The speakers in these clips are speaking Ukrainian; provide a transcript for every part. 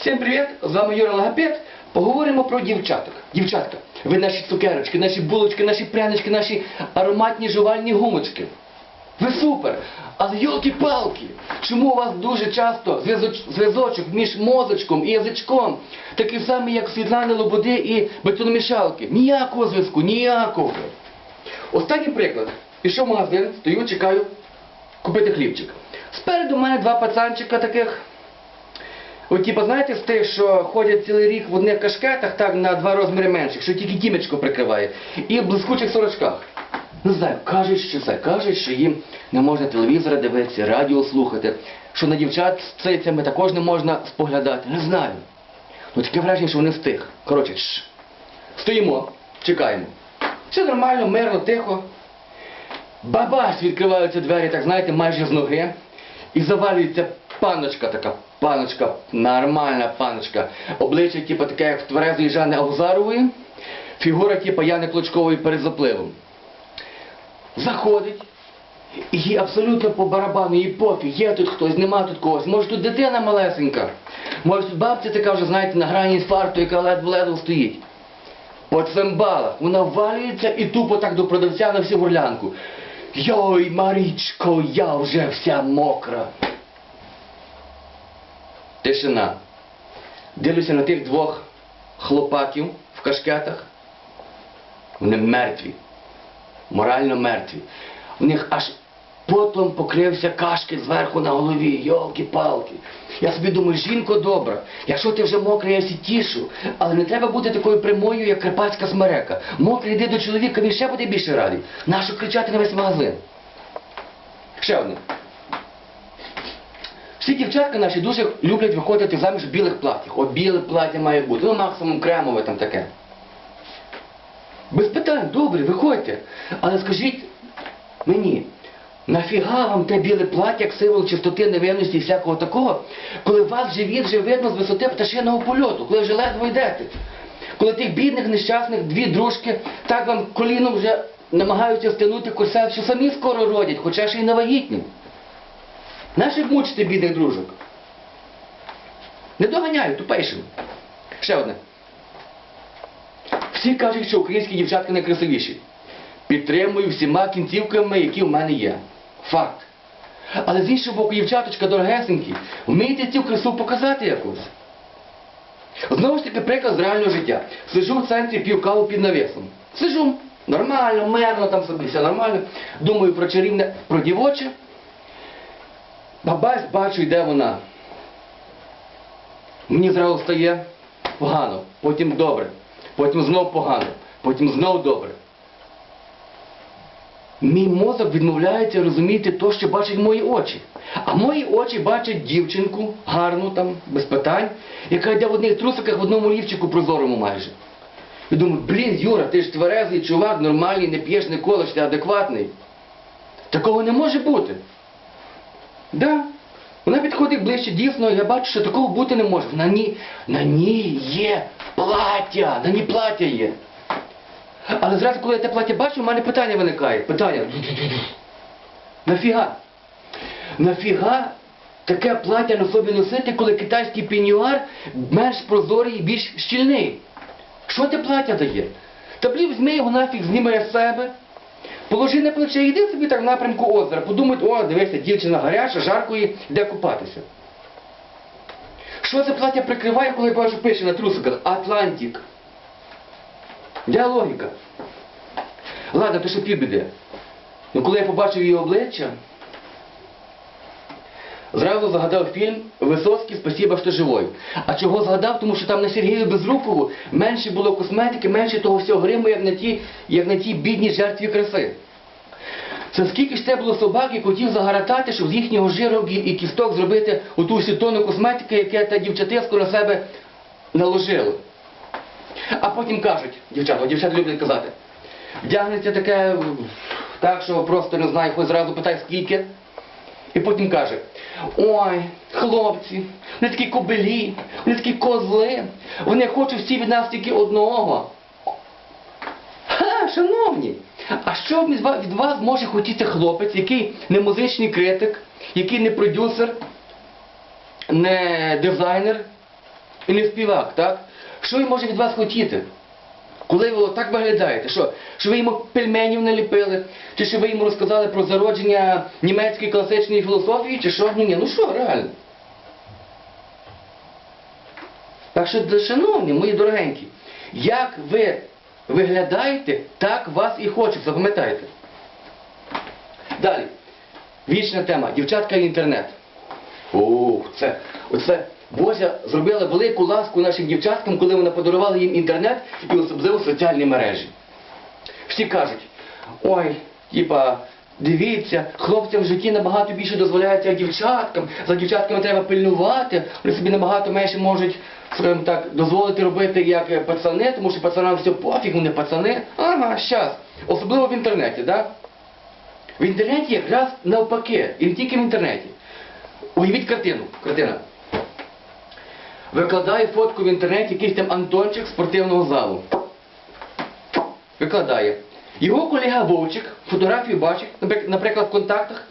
Всім привіт! З вами Юра Логопед. Поговоримо про дівчаток. Дівчатка, ви наші цукерочки, наші булочки, наші прянички, наші ароматні жувальні гумочки. Ви супер! Але йолки-палки! Чому у вас дуже часто зв'язочок між мозочком і язичком такий самий, як Світлани Лободи і бетономішалки? Ніякого зв'язку, ніякого. Останній приклад. Пішов в магазин, стою, чекаю купити хлібчик. Спереду в мене два пацанчика таких. От, типу, знаєте, з тих, що ходять цілий рік в одних кашкетах, так на два розміри менших, що тільки тімечко прикриває, і в блискучих сорочках. Не знаю, кажуть, що це, кажуть, що їм не можна телевізора дивитися, радіо слухати, що на дівчат з цицями також не можна споглядати. Не знаю. Ну таке враження, що вони з тих. Коротше, шш. Стоїмо, чекаємо. Все нормально, мирно, тихо. Бабась відкриваються двері, так знаєте, майже з ноги. І завалюється паночка така, паночка, нормальна паночка. Обличчя, типу, таке, як в тверезої Жани Авзарової, фігура, типу, Яни Клочкової перед запливом. Заходить. І їй абсолютно по барабану, їй пофіг, є тут хтось, нема тут когось. Може тут дитина малесенька. Може тут бабця така вже, знаєте, на грані інфаркту, яка ледве-ледве стоїть. По цимбалах. Вона валюється і тупо так до продавця на всю горлянку. Йой, Марічко, я вже вся мокра. Тишина. Дивлюся на тих двох хлопаків в кашкетах. Вони мертві. Морально мертві. У них аж потом покрився кашки зверху на голові. Йолки-палки. Я собі думаю, жінко добра, якщо ти вже мокра, я всі тішу, але не треба бути такою прямою, як карпатська смерека. Мокрий йди до чоловіка, він ще буде більше радий. Нащо кричати на весь магазин? Ще одне. Всі дівчатка наші дуже люблять виходити заміж в білих платтях. От біле плаття має бути, ну максимум кремове там таке. Без питань, добре, виходьте. Але скажіть мені, нафіга вам те біле плаття, як символ чистоти, невинності і всякого такого, коли вас живіт вже видно з висоти пташиного польоту, коли вже ледве йдете. Коли тих бідних, нещасних дві дружки так вам коліном вже намагаються стягнути корсет, що самі скоро родять, хоча ще й не вагітні. Наших мучити бідних дружок. Не доганяю, тупейшим. Ще одне. Всі кажуть, що українські дівчатки найкрасивіші. Підтримую всіма кінцівками, які в мене є. Факт. Але з іншого боку, дівчаточка дорогесенькі, вмієте цю красу показати якось. Знову ж таки, приклад з реального життя. Сижу в центрі п'ю каву під навісом. Сижу, нормально, мирно там собі, все нормально. Думаю про чарівне, про дівоче. Бабась бачу, йде вона. Мені зразу стає погано, потім добре, потім знов погано, потім знов добре. Мій мозок відмовляється розуміти то, що бачать мої очі. А мої очі бачать дівчинку, гарну там, без питань, яка йде в одних трусиках в одному лівчику прозорому майже. І думаю, блін, Юра, ти ж тверезий чувак, нормальний, не п'єш, не колиш, ти адекватний. Такого не може бути. Да. Вона підходить ближче, дійсно, я бачу, що такого бути не може. На ній, на ній є плаття, на ній плаття є. Але зразу, коли я те плаття бачу, у мене питання виникає. Питання. Нафіга? Нафіга таке плаття на собі носити, коли китайський пеньюар менш прозорий і більш щільний? Що те плаття дає? Та блін, візьми його нафіг, зніми з себе. Положи на плече йди собі так в напрямку озера. Подумай, о, дивися, дівчина гаряча, жарко їй, де купатися. Що це плаття прикриває, коли я бачу пише на трусиках Атлантик? Де логіка? Ладно, то що півбіде. Ну коли я побачив її обличчя, зразу згадав фільм Висоцький Спасіба, що живой. А чого згадав? Тому що там на Сергію Безрукову менше було косметики, менше того всього гриму, як на на тій бідній жертві краси. Це скільки ж це було собак і котів загаратати, щоб з їхнього жиру і кісток зробити оту всю тонну косметики, яке та дівчатиску на себе наложило. А потім кажуть, дівчата, дівчата люблять казати, вдягнеться таке так, що просто не знаю, хоч зразу питає скільки. І потім каже, ой, хлопці, вони такі кобелі, вони такі козли, вони хочуть всі від нас тільки одного. Ха, шановні, а що від вас може хотіти хлопець, який не музичний критик, який не продюсер, не дизайнер, і не співак, так? Що він може від вас хотіти? Коли ви так виглядаєте, що, що ви йому пельменів наліпили, чи що ви йому розказали про зародження німецької класичної філософії, чи що? Ні, ні, ну що, реально. Так що, шановні, мої дорогенькі, як ви виглядаєте, так вас і хочуть, запам'ятайте. Далі. Вічна тема. Дівчатка і інтернет. Ух, це, оце Божа зробила велику ласку нашим дівчаткам, коли вона подарувала їм інтернет і особливо соціальні мережі. Всі кажуть, ой, типа, дивіться, хлопцям в житті набагато більше дозволяється, як дівчаткам. За дівчатками треба пильнувати, вони собі набагато менше можуть, скажімо так, дозволити робити як е, пацани, тому що пацанам все пофіг, вони пацани. Ага, щас. Особливо в інтернеті, так? В інтернеті якраз навпаки, і не тільки в інтернеті. Уявіть картину. Картина. Викладає фотку в інтернеті якийсь там Антончик спортивного залу. Викладає. Його колега Вовчик фотографію бачить, наприклад, в контактах,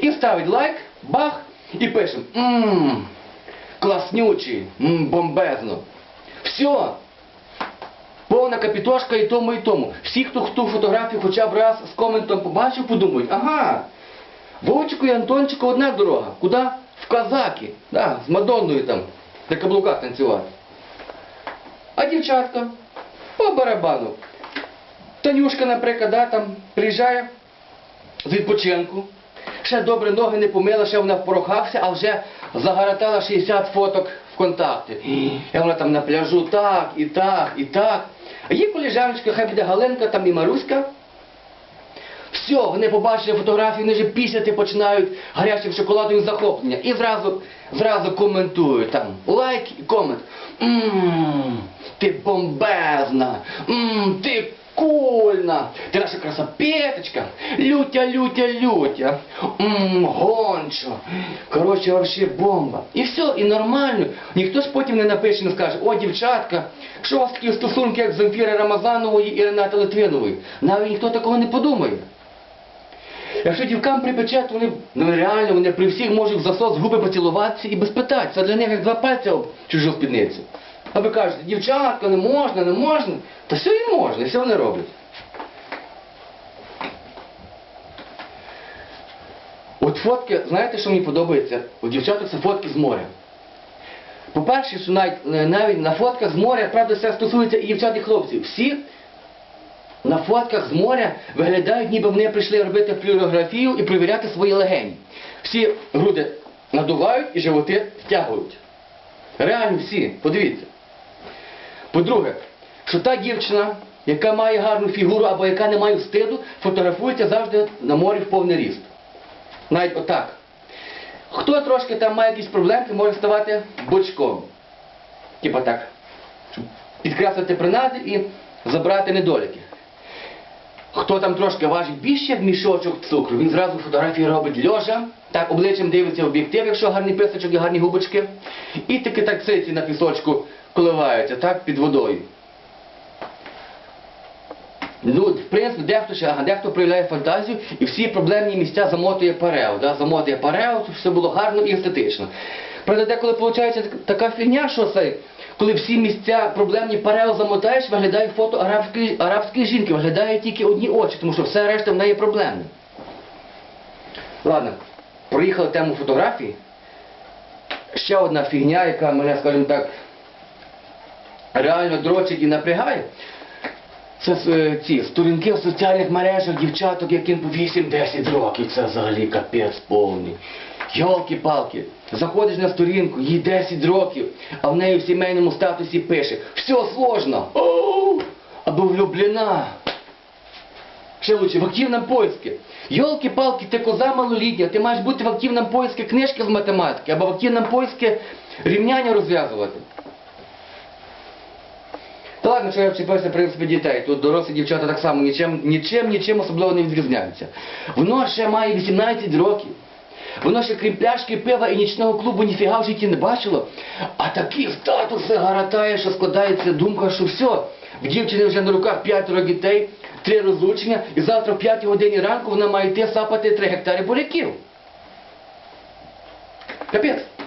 і ставить лайк, бах, і пише Ммм, класнючий, мм, бомбезно. Все. Повна капітошка і тому, і тому. Всі, хто хто фотографію хоча б раз з коментом побачив, подумають, ага, Вовчику і Антончику одна дорога. Куди? В казаки. Да, з Мадонною там, на каблуках танцювати. А дівчатка по барабану. Танюшка, наприклад, да, там приїжджає з відпочинку. Ще добре ноги не помила, ще вона порохався, а вже загоротала 60 фоток в контакти. І вона там на пляжу так, і так, і так. А є коліжаночка, хай буде Галенка там і Маруська. Все, вони побачили фотографії, вони вже пісяти починають гарячим шоколадом захоплення. І зразу, зразу коментують там лайк і комент. Ммм, ти бомбезна, ммм, ти кульна, ти наша красопеточка, лютя, лютя, лютя, ммм, гончо. Коротше, вообще бомба. І все, і нормально. Ніхто ж потім не напише, не скаже, о, дівчатка, що у вас такі стосунки, як з Замфіри Рамазанової і Ренати Литвинової? Навіть ніхто такого не подумає. Якщо дівкам припече, то вони ну, реально вони при всіх можуть в засос губи поцілуватися і без питань. Це для них як два пальця об чужу спідницю. А ви кажете, дівчатка, не можна, не можна. Та все і можна, і все вони роблять. От фотки, знаєте, що мені подобається? У дівчаток це фотки з моря. По-перше, що навіть, е, навіть на фотках з моря, правда, це стосується і дівчат, і хлопців. Всі на фотках з моря виглядають, ніби вони прийшли робити флюорографію і перевіряти свої легені. Всі груди надувають і животи втягують. Реально всі, подивіться. По-друге, що та дівчина, яка має гарну фігуру або яка не має встиду, фотографується завжди на морі в повний ріст. Навіть отак. Хто трошки там має якісь проблемки, може ставати бочком. Типа так. Підкреслити принади і забрати недоліки. Хто там трошки важить більше, як мішочок цукру, він зразу фотографії робить льожа, так обличчям дивиться об'єктив, якщо гарний писочок і гарні губочки. І таки так циці на пісочку коливаються, так, під водою. Ну, в принципі, дехто ще, ага, дехто проявляє фантазію і всі проблемні місця замотує парео. Да? Замотує парео, все було гарно і естетично. Правда, деколи виходить така фігня, що це, коли всі місця проблемні парео замотаєш, виглядає фото арабської, арабської жінки, виглядає тільки одні очі, тому що все решта в неї проблемне. Ладно, проїхали тему фотографії. Ще одна фігня, яка мене, скажімо так, реально дрочить і напрягає. Це е, ці сторінки в соціальних мережах дівчаток, яким по 8-10 років. Це взагалі капець повний. Йолки-палки, заходиш на сторінку, їй 10 років, а в неї в сімейному статусі пише все сложно. Або влюблена. Ще лучше, в активному поиске. Йолки-палки, ти коза малолітня, ти маєш бути в активному поиске книжки з математики, або в активному поиске рівняння розв'язувати. Та ладно, що я вчепився в принципі дітей. Тут дорослі дівчата так само нічим, нічим, нічим особливо не відрізняються. Воно ще має 18 років. Воно ще крім пляшки пива і нічного клубу ніфіга в житті не бачило. А такі статуси гаратає, що складається думка, що все. В дівчини вже на руках п'ятеро дітей, три розлучення, і завтра в п'ятій годині ранку вона має йти сапати три гектари буряків. Капець.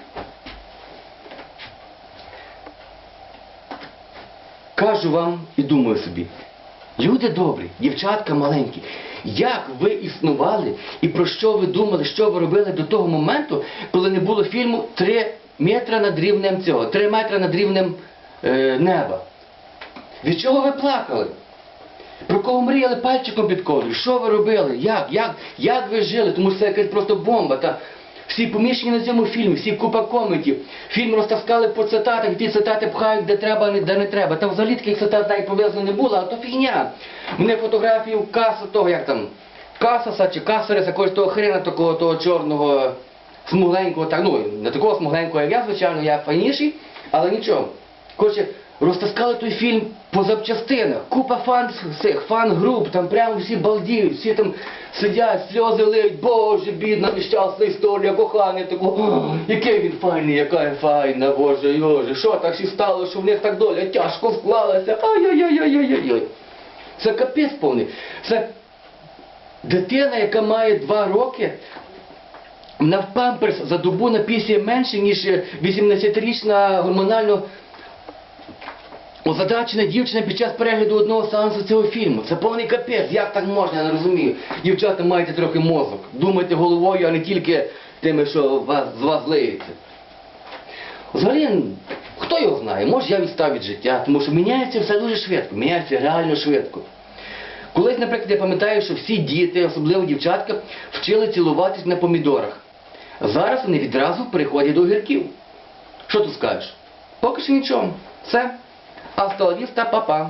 Кажу вам і думаю собі, люди добрі, дівчатка маленькі, як ви існували і про що ви думали, що ви робили до того моменту, коли не було фільму «Три метри над рівнем цього, три метри над рівнем е, неба? Від чого ви плакали? Про кого мріяли пальчиком під ковдрою? Що ви робили? Як? Як? Як ви жили? Тому що це якась просто бомба. Та всі поміщені на цьому фільмі, всі купа коментів. Фільм розтаскали по цитатах, ті цитати пхають де треба, де не треба. Там взагалі таких цитат навіть пов'язано не було, а то фігня. Мене фотографію каса того, як там, Касаса чи Касареса, якогось того хрена такого того чорного, смугленького, так, ну, не такого смугленького, як я, звичайно, я файніший, але нічого. Коротше, розтаскали той фільм по запчастинах. Купа фан цих фан-груп, там прямо всі балдіють, всі там сидять, сльози лиють, боже, бідна, нещасна історія, кохання, такого, який він файний, яка файна, боже, йоже, що так всі стало, що в них так доля тяжко склалася, ай-яй-яй-яй-яй-яй. Це капець повний. Це дитина, яка має два роки, в памперс за добу напісює менше, ніж 18-річна гормонально озадачена дівчина під час перегляду одного сеансу цього фільму. Це повний капець. Як так можна, я не розумію. Дівчата маєте трохи мозок. Думайте головою, а не тільки тими, що вас, з вас злиється. Взагалі, хто його знає, може я відстав від життя, тому що міняється все дуже швидко, міняється реально швидко. Колись, наприклад, я пам'ятаю, що всі діти, особливо дівчатка, вчили цілуватись на помідорах. Зараз вони відразу переходять до огірків. Що тут скажеш? Поки що нічого. Все. Асталвіста, папа.